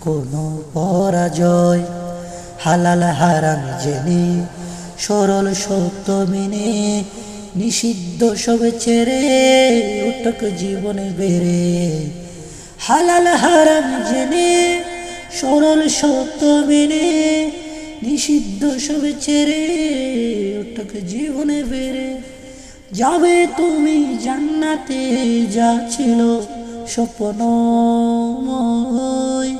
কোনো পরাজয়, হালাল হারাম জেনে, সরল সত্য মেনে, নিষিদ্ধ সব ছেড়ে উঠক জীবনে বেড়ে। হালাল হারাম জেনে, সরল সত্য মেনে, নিষিদ্ধ সব ছেড়ে উঠক জীবনে বেড়ে। যাবে তুমি জান্নাতে, যা ছিল স্বপ্নময়